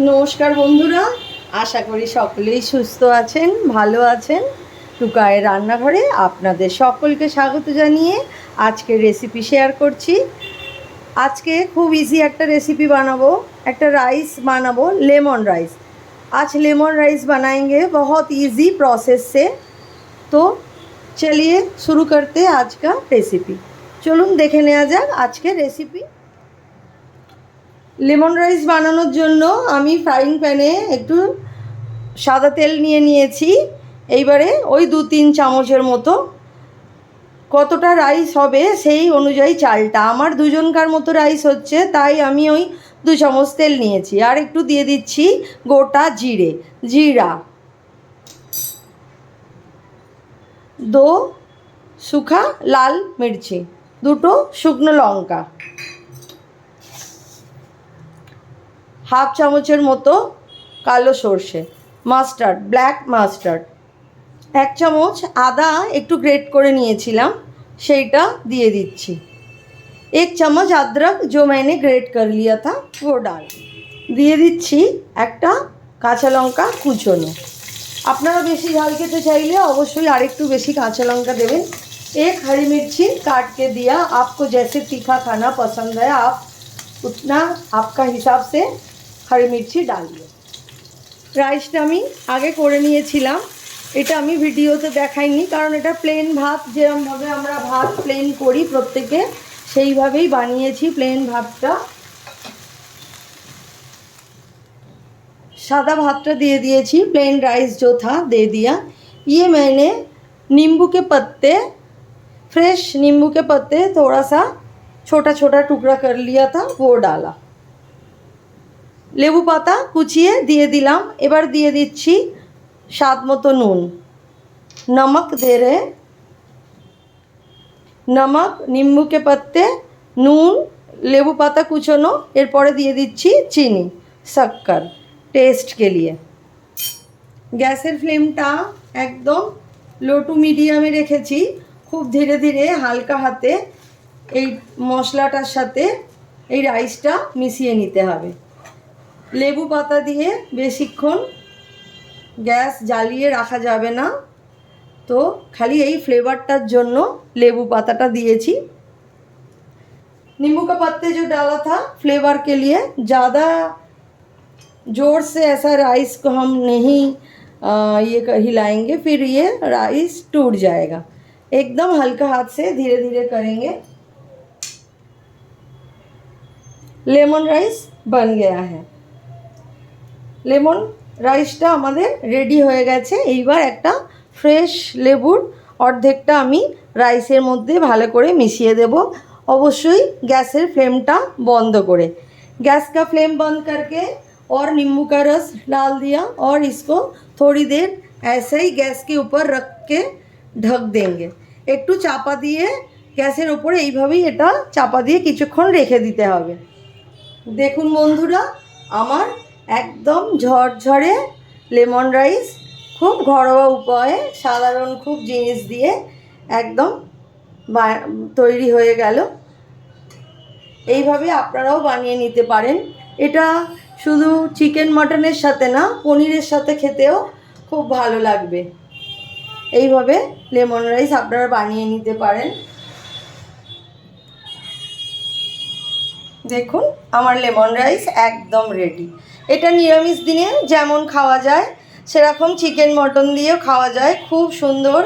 নমস্কার বন্ধুরা আশা করি সকলেই সুস্থ আছেন ভালো আছেন টুকায়ের রান্নাঘরে আপনাদের সকলকে স্বাগত জানিয়ে আজকে রেসিপি শেয়ার করছি আজকে খুব ইজি একটা রেসিপি বানাবো একটা রাইস বানাবো लेमन राइस आज लेमन राइस बनाएंगे बहुत इजी प्रोसेस से तो चलिए शुरू करते हैं आज का रेसिपি চলুন দেখে নেওয়া যাক আজকের রেসিপি লেমন রাইস বানানোর জন্য আমি ফ্রাইং প্যানে একটু সাদা তেল নিয়ে নিয়েছি। এইবারে ওই দু তিন চামচের মতো। কতটা রাইস হবে সেই অনুযায়ী চালটা। আমার দুজনকার মতো রাইস হচ্ছে, তাই আমি ওই দু চামচ তেল নিয়েছি। আর একটু দিয়ে দিচ্ছি গোটা জিরে, জিরা। দো শুখা লাল মির্চি, দুটো শুকনো লঙ্কা। হাফ চামচের মতো কালো সর্ষে মাস্টার্ড ব্ল্যাক মাস্টার্ড এক চামচ আদা একটু গ্রেট করে নিয়েছিলাম সেইটা দিয়ে দিচ্ছি এক চামচ আদরক जो मैंने ग्रेट कर लिया था वो डाल দিয়ে দিচ্ছি একটা কাঁচা লঙ্কা কুচোনো আপনারা বেশি ঝাল খেতে চাইলে অবশ্যই আরেকটু বেশি কাঁচা লঙ্কা দেবেন एक हरी मिर्ची काट के दिया आपको जैसे तीखा खाना पसंद है आप उतना आपका हिसाब से হরি মির্চি, ডাল রাইসটা আমি আগে করে নিয়েছিলাম। এটা আমি ভিডিওতে দেখাইনি, কারণ এটা প্লেন ভাত, যেরমভাবে আমরা ভাত প্লেন করি প্রত্যেকে, সেইভাবেই বানিয়েছি প্লেন ভাতটা। সাদা ভাতটা দিয়ে দিয়েছি প্লেন রাইস যথা দিয়ে দিয়া। ইয়ে মেনে নিম্বুকে পত্তে ফ্রেশ নিম্বুকে পত্তে नींबू ছোটা ছোটা थोड़ा सा छोटा छोटा टुकड़ा कर লেবু পাতা কুচিয়ে দিয়ে দিলাম। এবার দিয়ে দিচ্ছি স্বাদ মতো নুন। নমক দে নমক, নিম্বুকে পাত্তে নুন, লেবু পাতা কুচোনো, এরপরে দিয়ে দিচ্ছি চিনি, শক্কর, টেস্ট কে লিয়ে। গ্যাসের ফ্লেমটা একদম লো টু মিডিয়ামে রেখেছি। খুব ধীরে ধীরে হালকা হাতে এই মশলাটার সাথে এই রাইসটা মিশিয়ে নিতে হবে। লেবু পাতা দিয়ে বেশিক্ষণ গ্যাস জ্বালিয়ে রাখা যাবে না তো খালি এই ফ্লেভারটার জন্য লেবু পাতাটা দিয়েছি नींबू का पत्ते जो डाला था फ्लेवर के लिए ज़्यादा जोर से ऐसा राइस को हम नहीं आ, ये क- हिलाएंगे फिर ये राइस टूट जाएगा एकदम हल्का हाथ से धीरे धीरे करेंगे लेमन राइस बन गया है লেমন রাইসটা আমাদের রেডি হয়ে গেছে। এইবার একটা ফ্রেশ লেবুর অর্ধেকটা আমি রাইসের মধ্যে ভালো করে মিশিয়ে দেব। অবশ্যই গ্যাসের ফ্লেমটা বন্ধ করে। গ্যাস কা फ्लेम বন্ধ करके ওর নিম্বু কা রস डाल দিয়া और इसको থোড়ি देर এসেই গ্যাসকে উপর রাখকে ঢক দেঙ্গে। একটু চাপা দিয়ে গ্যাসের ওপরে এইভাবেই এটা চাপা দিয়ে কিছুক্ষণ রেখে দিতে হবে। দেখুন বন্ধুরা, আমার একদম ঝরঝরে লেমন রাইস, খুব ঘরোয়া উপায়ে, সাধারণ খুব জিনিস দিয়ে একদম তৈরি হয়ে গেল। এইভাবে আপনারাও বানিয়ে নিতে পারেন। এটা শুধু চিকেন মাটনের সাথে না, পনিরের সাথে খেতেও খুব ভালো লাগবে। এইভাবে লেমন রাইস আপনারা বানিয়ে নিতে পারেন। দেখুন, আমার লেমন রাইস একদম রেডি এটা নিরামিষ দিনে যেমন খাওয়া যায় সেরকম চিকেন মটন দিয়েও খাওয়া যায় খুব সুন্দর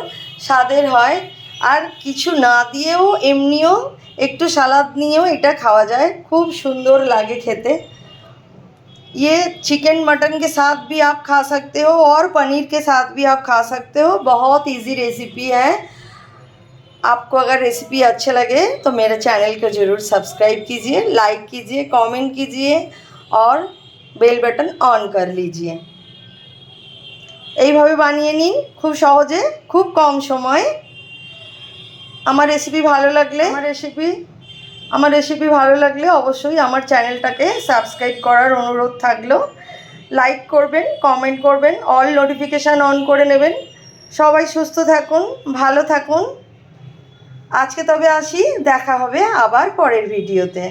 স্বাদের হয় আর কিছু না দিয়েও এমনিও একটু সালাদ নিয়েও এটা খাওয়া যায় খুব সুন্দর লাগে খেতে ये चिकन मटन के साथ भी आप खा सकते हो और पनीर के साथ भी आप खा सकते हो बहुत इजी रेसिपी है आपको अगर रेसिपी अच्छे लगे तो मेरे चैनल को ज़रूर सब्सक्राइब कीजिए लाइक कीजिए कमेंट कीजिए और বেল বাটন অন কর লিজিয়ে এইভাবে বানিয়ে নিন খুব সহজে খুব কম সময়ে আমার রেসিপি ভালো লাগলে আমার রেসিপি আমার রেসিপি ভালো লাগলে অবশ্যই আমার চ্যানেলটাকে সাবস্ক্রাইব করার অনুরোধ থাকল লাইক করবেন কমেন্ট করবেন অল নোটিফিকেশান অন করে নেবেন সবাই সুস্থ থাকুন ভালো থাকুন আজকে তবে আসি দেখা হবে আবার পরের ভিডিওতে